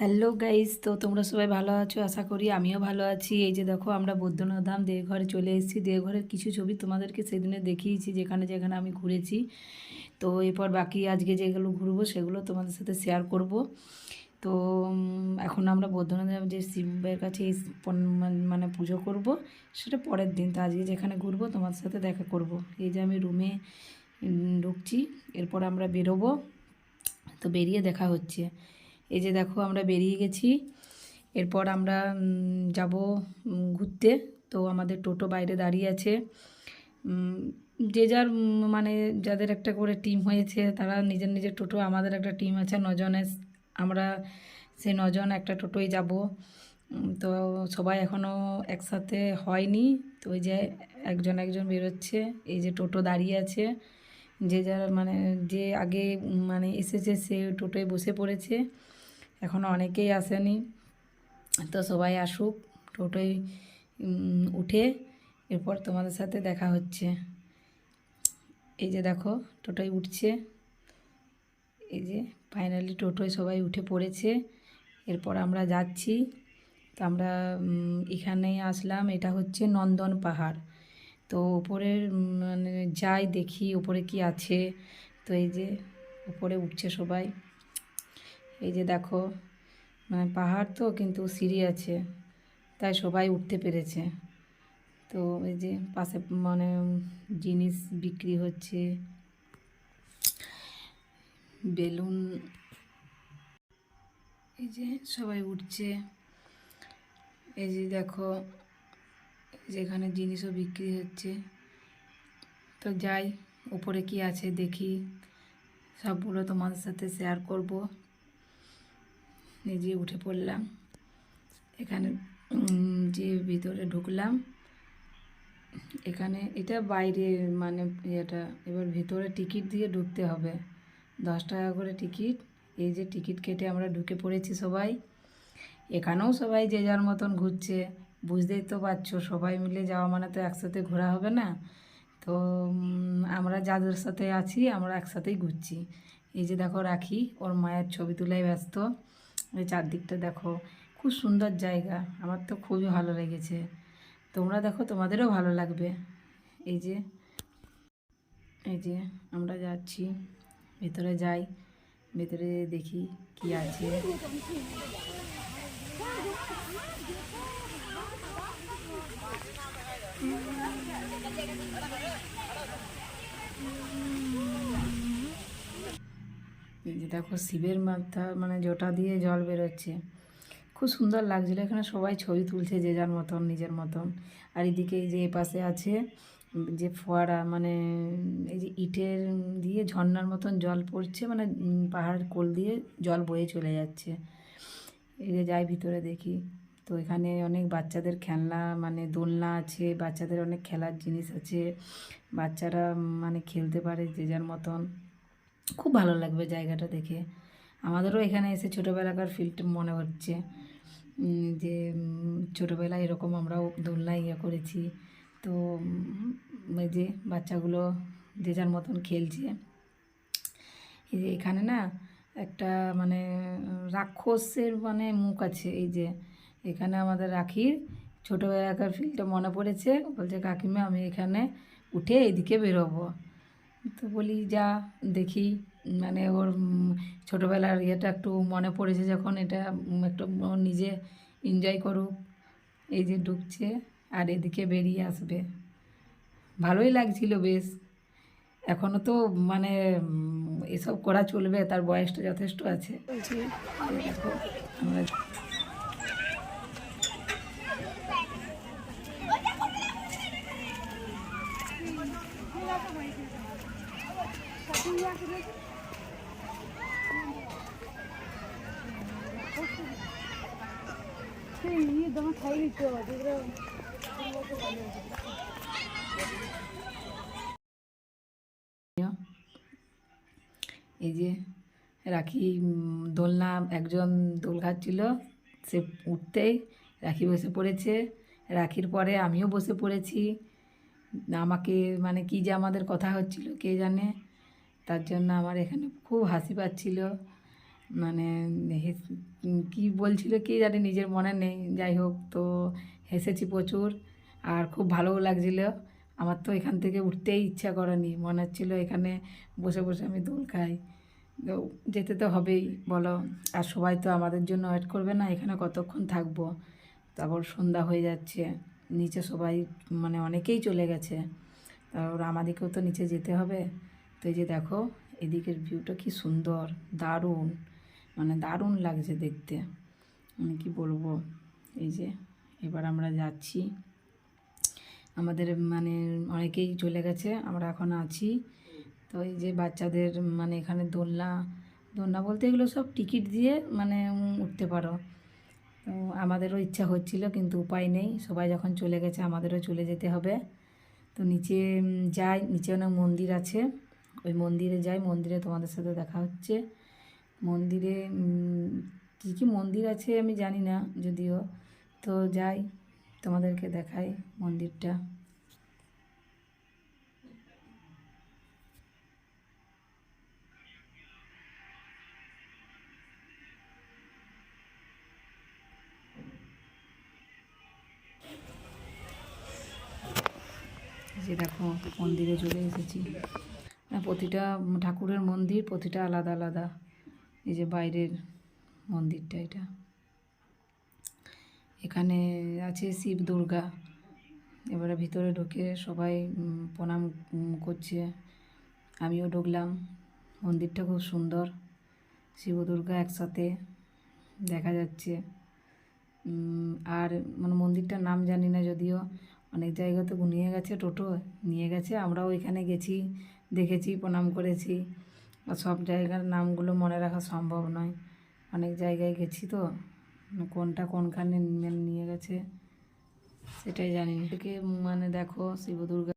Hello guys, তো তোমরা সবাই ভালো আছো? আশা করি আমিও ভালো আছি। এই যে দেখো, আমরা বৈদ্যনাথ ধাম দেওঘরে চলে এসেছি। দেওঘরের কিছু ছবি তোমাদেরকে সেদিনে দেখিয়েছি, যেখানে যেখানে আমি ঘুরেছি। তো এরপর বাকি আজকে যেগুলো ঘুরবো, সেগুলো তোমাদের সাথে শেয়ার করব। তো এখন আমরা বৈদ্যনাথ ধাম যে শিবের কাছে মান- মানে পুজো করব, সেটা পরের দিন। তো আজকে যেখানে ঘুরবো, তোমাদের সাথে দেখা করব। এই যে আমি রুমে ঢুকছি, এরপর আমরা বেরোবো। তো বেরিয়ে দেখা হচ্ছে। এই যে দেখো আমরা বেরিয়ে গেছি। এরপর আমরা যাব ঘুরতে। তো আমাদের টোটো বাইরে দাঁড়িয়ে আছে। যে যার মানে যাদের একটা করে টিম হয়েছে, তারা নিজের নিজের টোটো, আমাদের একটা টিম আছে নজনের আমরা সেই নজন একটা টোটোয় যাব। তো সবাই এখনও একসাথে হয়নি। তো ওই যে একজন একজন বেরোচ্ছে, এই যে টোটো দাঁড়িয়ে আছে। যে যার মানে যে আগে মানে এসেছে, সে টোটোয় বসে পড়েছে। এখনও অনেকেই আসেনি। তো সবাই আসুক, টোটোয় উঠে এরপর তোমাদের সাথে দেখা হচ্ছে। এই যে দেখো, টোটোয় উঠছে। এই যে ফাইনালি টোটোয় সবাই উঠে পড়েছে। এরপর আমরা যাচ্ছি। তো আমরা এখানেই আসলাম। এটা হচ্ছে নন্দন পাহাড়। তো উপরের মানে যাই দেখি উপরে কি আছে। তো এই যে উপরে উঠছে সবাই। এই যে দেখো মানে পাহাড় তো কিন্তু সিঁড়ি আছে, তাই সবাই উঠতে পেরেছে। তো এই যে পাশে মানে জিনিস বিক্রি হচ্ছে, বেলুন, এই যে সবাই উঠছে। এই যে দেখো, যেখানে জিনিসও বিক্রি হচ্ছে। তো যাই উপরে কি আছে দেখি, সবগুলো তোমাদের সাথে শেয়ার করব। নিজে উঠে পড়লাম। এখানে যে ভিতরে ঢুকলাম, এখানে এটা বাইরে মানে এটা এবার ভিতরে টিকিট দিয়ে ঢুকতে হবে। দশ টাকা করে টিকিট, এই যে টিকিট কেটে আমরা ঢুকে পড়েছি সবাই। এখানেও সবাই যে যার মতন ঘুরছে, বুঝতেই তো পারছ, সবাই মিলে যাওয়া মানে তো একসাথে ঘোরা হবে না। তো আমরা যাদের সাথে আছি, আমরা একসাথেই ঘুরছি। এই যে দেখো রাখি, ওর মায়ের ছবি তোলায় ব্যস্ত। চারদিকটা দেখো, খুব সুন্দর জায়গা। আমার তো খুবই ভালো লেগেছে। তোমরা দেখো, তোমাদেরও ভালো লাগবে। এই যে এই যে আমরা যাচ্ছি, ভেতরে যাই, ভেতরে দেখি কি আছে। এই যে দেখো শিবের মাথা মানে জটা দিয়ে জল বেরোচ্ছে। খুব সুন্দর লাগছিল এখানে সবাই ছবি তুলছে যে যার মতন নিজের মতন। আর এদিকে এই যে পাশে আছে যে ফোয়ারা মানে এই যে ইটের দিয়ে ঝর্নার মতন জল পড়ছে মানে উম, পাহাড়ের কোল দিয়ে জল বয়ে চলে যাচ্ছে। এই যে যাই ভিতরে দেখি তো এখানে অনেক বাচ্চাদের খেলনা মানে দোলনা আছে বাচ্চাদের অনেক খেলার জিনিস আছে। বাচ্চারা মানে খেলতে পারে যে যার মতন। খুব ভালো লাগবে জায়গাটা দেখে। আমাদেরও এখানে এসে ছোটোবেলাকার ফিল্ড মনে হচ্ছে যে ছোটোবেলায় এরকম আমরাও দোলনায় ইয়ে করেছি। তো এই যে, বাচ্চাগুলো যে যার মতন খেলছে। এই যে এখানে না একটা মানে রাক্ষসের মানে মুখ আছে, এই যে, এখানে আমাদের রাখির ছোটোবেলাকার ফিল্ডটা মনে পড়েছে। বলছে, কাকিমা, আমি এখানে উঠে এদিকে বেরোবো। তো বলি যা দেখি। মানে ওর ছোটোবেলার ইয়েটা একটু মনে পড়েছে যখন এটা একটু নিজে এনজয় করুক। এই যে ঢুকছে আর এদিকে বেরিয়ে আসবে। ভালোই লাগছিল বেশ। এখনও তো মানে এসব করা চলবে তার বয়সটা যথেষ্ট আছে। বলছি, এই যে রাখি দোলনা একজন দোল খাচ্ছিল, সে উঠতেই রাখি বসে পড়েছে। রাখির পরে আমিও বসে পড়েছি। আমাকে মানে কি যে আমাদের কথা হচ্ছিল, কে জানে? তার জন্য আমার এখানে খুব হাসি পাচ্ছিল। মানে কি বলছিল কে জানে, নিজের মনে নেই। যাই হোক, তো হেসেছি প্রচুর আর খুব ভালোও লাগছিল। আমার তো এখান থেকে উঠতেই ইচ্ছা করেনি। মনে হচ্ছিল এখানে বসে বসে আমি দোল খাই। যেতে তো হবেই, বলো। আর সবাই তো আমাদের জন্য ওয়েট করবে না, এখানে কতক্ষণ থাকব? তারপর সন্ধ্যা হয়ে যাচ্ছে। নিচে সবাই মানে অনেকেই চলে গেছে। তারপর আমাদেরকেও তো নিচে যেতে হবে। তো এই যে দেখো, এদিকের ভিউটা কি সুন্দর, দারুণ মানে দারুণ লাগছে দেখতে। মানে কি বলব, এই যে এবার আমরা যাচ্ছি। আমাদের মানে অনেকেই চলে গেছে, আমরা এখন আছি। তো এই যে বাচ্চাদের মানে এখানে দোলনা দোলনা বলতে এগুলো সব টিকিট দিয়ে মানে উঠতে পারো। আমাদেরও ইচ্ছা হচ্ছিল, কিন্তু উপায় নেই। সবাই যখন চলে গেছে, আমাদেরও চলে যেতে হবে। তো নিচে যাই। নিচে অনেক মন্দির আছে। ওই মন্দিরে যাই। মন্দিরে তোমাদের সাথে দেখা হচ্ছে। মন্দিরে কী কী মন্দির আছে আমি জানি না, যদিও। তো যাই, তোমাদেরকে দেখাই মন্দিরটা। যে দেখো মন্দিরে চলে এসেছি। প্রতিটা ঠাকুরের মন্দির প্রতিটা আলাদা আলাদা। এই যে বাইরের মন্দিরটা এটা। এখানে আছে শিব দুর্গা। এবারে ভিতরে ঢুকে সবাই প্রণাম করছে। আমিও ঢুকলাম। মন্দিরটা খুব সুন্দর। শিব দুর্গা একসাথে দেখা যাচ্ছে। আর মানে মন্দিরটার নাম জানি না যদিও। অনেক জায়গা তো নিয়ে গেছে টোটো নিয়ে গেছে আমরাও এখানে গেছি দেখেছি প্রণাম করেছি আর সব জায়গার নামগুলো মনে রাখা সম্ভব নয় অনেক জায়গায় গেছি তো কোনটা কোনখানে নিয়ে- নিয়ে গেছে সেটাই জানি না থেকে মানে দেখো শিব দুর্গা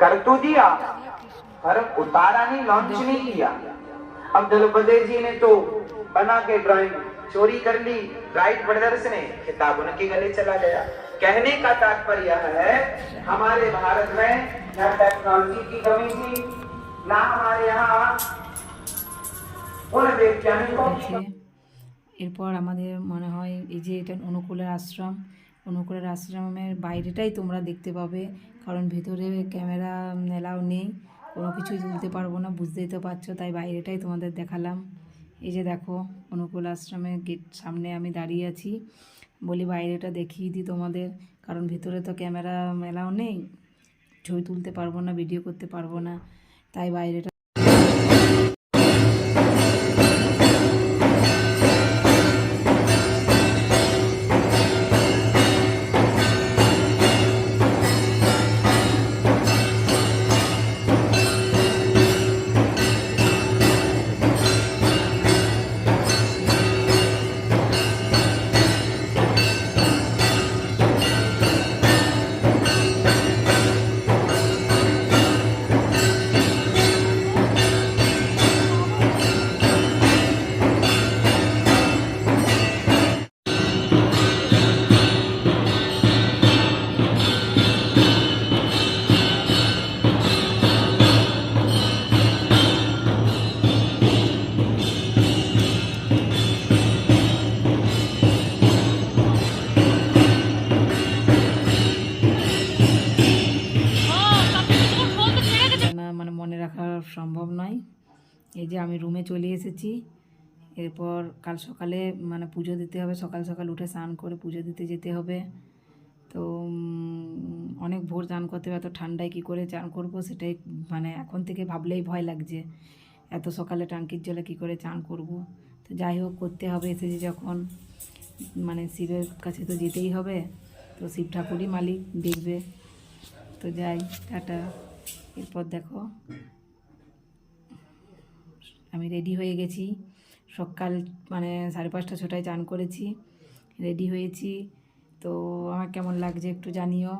कर तो दिया पर उतारा नहीं लॉन्च नहीं किया अब दलपति जी ने तो बना के ड्राइंग चोरी कर ली राइट ब्रदर्स ने खिताब उनके गले चला गया कहने का तात्पर्य यह है हमारे भारत में न टेक्नोलॉजी की कमी थी ना हमारे यहाँ उन वैज्ञानिकों की আছে এরপর আমাদের মনে হয় এই যে এটা অনুকূলের আশ্রম অনুকূলের আশ্রমের বাইরেটাই তোমরা দেখতে পাবে কারণ ভিতরে ক্যামেরা এলাও নেই কোনো কিছুই তুলতে পারবো না বুঝতেই তো পারছো তাই বাইরেটাই তোমাদের দেখালাম এই যে দেখো অনুকূল আশ্রমের গেট সামনে আমি দাঁড়িয়ে আছি বলি বাইরেটা দেখিয়ে দিই তোমাদের, কারণ ভিতরে তো ক্যামেরা মেলাও নেই। ছবি তুলতে পারব না ভিডিও করতে পারব না, তাই বাইরেটা এই যে আমি রুমে চলে এসেছি। এরপর কাল সকালে মানে পুজো দিতে হবে, সকাল সকাল উঠে স্নান করে পুজো দিতে যেতে হবে। তো অনেক ভোর চান করতে হবে, এত ঠান্ডায় কী করে চান করব সেটাই মানে এখন থেকে ভাবলেই ভয় লাগছে। এত সকালে টাঙ্কির জলে কী করে চান করব? তো যাই হোক, করতে হবে এসেছি যখন। মানে শিবের কাছে তো যেতেই হবে। তো শিব ঠাকুরই মালিক, দেখবে। তো যাই, টাটা। এরপর দেখো। আমি রেডি হয়ে গেছি। সকাল মানে সাড়ে পাঁচটা, ছটায় চান করেছি। রেডি হয়েছি। তো আমার কেমন লাগছে একটু জানিও।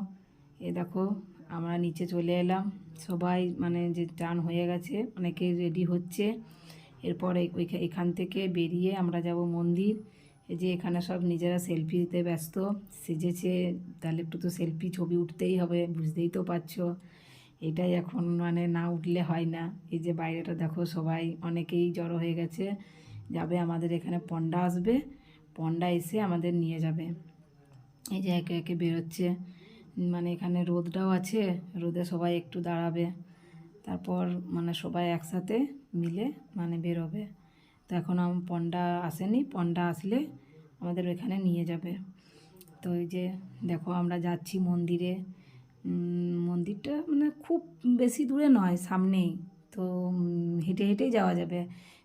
এ দেখো, আমরা নিচে চলে এলাম। সবাই মানে যে চান হয়ে গেছে, অনেকে রেডি হচ্ছে। এরপরে এখান থেকে বেরিয়ে আমরা যাব মন্দির। এই যে এখানে সব নিজেরা সেলফি দিতে ব্যস্ত। সেজেছে, তাহলে একটু তো সেলফি ছবি উঠতেই হবে, বুঝতেই তো পারছ। এটাই এখন মানে না উঠলে হয় না। এই যে বাইরেটা দেখো সবাই অনেকেই জড়ো হয়ে গেছে। যাবে আমাদের এখানে পণ্ডা আসবে। পণ্ডা এসে আমাদের নিয়ে যাবে। এই যে একে একে বেরোচ্ছে। মানে এখানে রোদটাও আছে। রোদে সবাই একটু দাঁড়াবে। তারপর মানে সবাই একসাথে মিলে মানে বেরোবে। তো এখন আম পণ্ডা আসেনি। পণ্ডা আসলে আমাদের ওইখানে নিয়ে যাবে। তো এই যে দেখো আমরা যাচ্ছি মন্দিরে। মন্দিরটা মানে খুব বেশি দূরে নয়, সামনেই। তো হেঁটে হেঁটেই যাওয়া যাবে।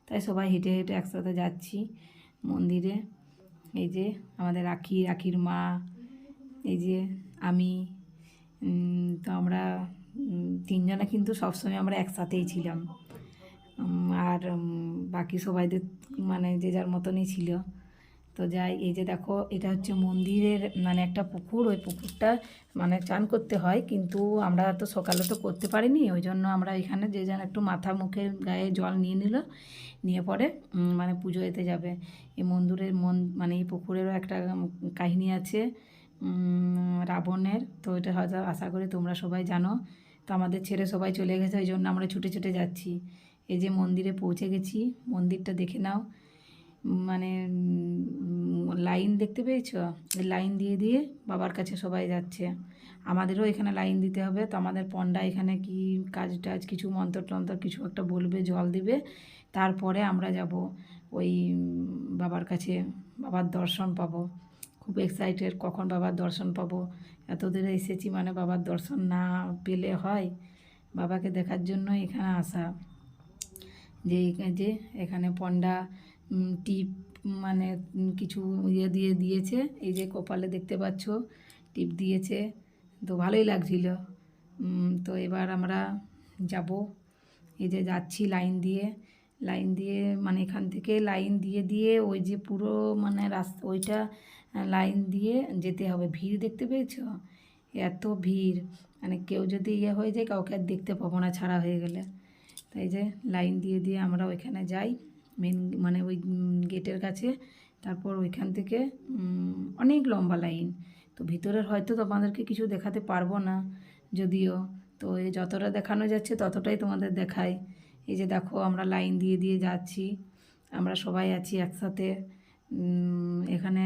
তাই সবাই হেঁটে হেঁটে একসাথে যাচ্ছি মন্দিরে। এই যে আমাদের রাখি, রাখির মা, এই যে আমি তো আমরা তিনজনে কিন্তু সবসময় আমরা একসাথেই ছিলাম। আর বাকি সবাইদের মানে যে যার মতনই ছিল। তো যাই, এই যে দেখো, এটা হচ্ছে মন্দিরের মানে একটা পুকুর, ওই পুকুরটা মানে চান করতে হয়, কিন্তু আমরা তো সকালে তো করতে পারিনি, ওই জন্য আমরা এখানে যে যেন একটু মাথা মুখে গায়ে জল নিয়ে নিল, নিয়ে পরে মানে পুজো এতে যাবে। এই মন্দিরের মন মানে এই পুকুরেরও একটা কাহিনী আছে রাবণের, তো এটা হয়তো আশা করি তোমরা সবাই জানো, তো আমাদের ছেড়ে সবাই চলে গেছে, ওই জন্য আমরা ছুটে ছুটে যাচ্ছি। এই যে মন্দিরে পৌঁছে গেছি, মন্দিরটা দেখে নাও মানে লাইন দেখতে পেয়েছ? লাইন দিয়ে দিয়ে বাবার কাছে সবাই যাচ্ছে। আমাদেরও এখানে লাইন দিতে হবে। তো আমাদের পণ্ডা এখানে কি কাজ টাজ, কিছু মন্ত্র টন্ত্র, কিছু একটা বলবে, জল দিবে। তারপরে আমরা যাব ওই বাবার কাছে, বাবার দর্শন পাবো। খুব এক্সাইটেড কখন বাবার দর্শন পাবো? এত দূরে এসেছি মানে বাবার দর্শন না পেলে হয়। বাবাকে দেখার জন্য এখানে আসা। যে যে এখানে পণ্ডা টিপ মানে কিছু ইয়ে দিয়ে দিয়েছে। এই যে কপালে দেখতে পাচ্ছ, টিপ দিয়েছে। তো ভালোই লাগছিল। তো এবার আমরা যাব। এই যে যাচ্ছি লাইন দিয়ে। লাইন দিয়ে মানে এখান থেকে লাইন দিয়ে দিয়ে ওই যে পুরো মানে রাস্তা, ওইটা লাইন দিয়ে যেতে হবে। ভিড় দেখতে পেয়েছ? এত ভিড়। মানে কেউ যদি ইয়ে হয়ে যায়, কাউকে আর দেখতে পাবো না, ছাড়া হয়ে গেলে। তাই যে লাইন দিয়ে দিয়ে আমরা ওইখানে যাই। মেন মানে ওই গেটের কাছে। তারপর ওইখান থেকে অনেক লম্বা লাইন তো ভিতরের হয়তো তোমাদেরকে কিছু দেখাতে পারব না, যদিও। তো এই যতটা দেখানো যাচ্ছে ততটাই তোমাদের দেখাই। এই যে দেখো, আমরা লাইন দিয়ে দিয়ে যাচ্ছি। আমরা সবাই আছি একসাথে। এখানে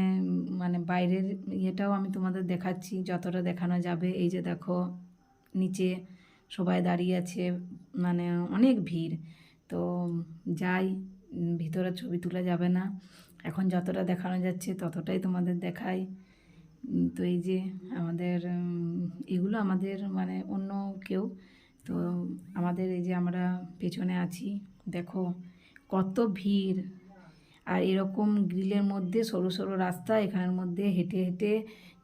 মানে বাইরের ইয়েটাও আমি তোমাদের দেখাচ্ছি, যতটা দেখানো যাবে। এই যে দেখো, নিচে সবাই দাঁড়িয়ে আছে মানে অনেক ভিড়। তো যাই ভিতরে ছবি তোলা যাবে না। এখন যতটা দেখানো যাচ্ছে ততটাই তোমাদের দেখাই। তো এই যে আমাদের এগুলো আমাদের মানে অন্য কেউ। তো আমাদের এই যে আমরা পেছনে আছি, দেখো কত ভিড়। আর এরকম গ্রিলের মধ্যে সরু সরু রাস্তা, এখানের মধ্যে হেঁটে হেঁটে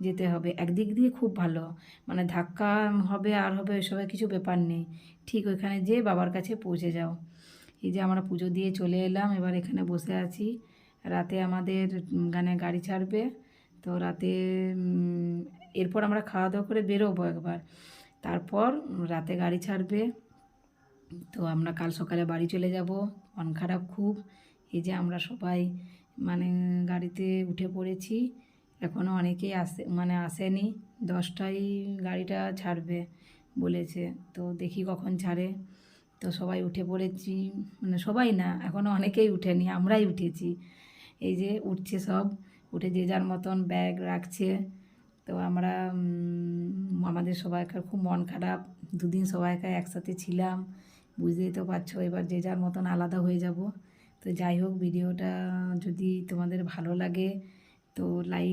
যেতে হবে। একদিক দিয়ে খুব ভালো। মানে ধাক্কা হবে আর হবে ওইসবের কিছু ব্যাপার নেই। ঠিক ওইখানে যেয়ে বাবার কাছে পৌঁছে যাও। এই যে আমরা পুজো দিয়ে চলে এলাম, এবার এখানে বসে আছি। রাতে আমাদের গানে গাড়ি ছাড়বে, তো রাতে এরপর আমরা খাওয়া দাওয়া করে বেরোবো একবার। তারপর রাতে গাড়ি ছাড়বে, তো আমরা কাল সকালে বাড়ি চলে যাব, মন খারাপ খুব। এই যে আমরা সবাই মানে গাড়িতে উঠে পড়েছি। এখনও অনেকেই আসে মানে আসেনি, দশটায় গাড়িটা ছাড়বে বলেছে, তো দেখি কখন ছাড়ে। তো সবাই উঠে পড়েছি মানে সবাই না এখনও অনেকেই উঠেনি, আমরাই উঠেছি। এই যে উঠছে সব, উঠে যে যার মতন ব্যাগ রাখছে, তো আমরা আমাদের সবাইকার খুব মন খারাপ, দুদিন সবাইকার একসাথে ছিলাম, বুঝতেই তো পারছ, এবার যে যার মতন আলাদা হয়ে যাব। তো যাই হোক, ভিডিওটা যদি তোমাদের ভালো লাগে, তো লাইক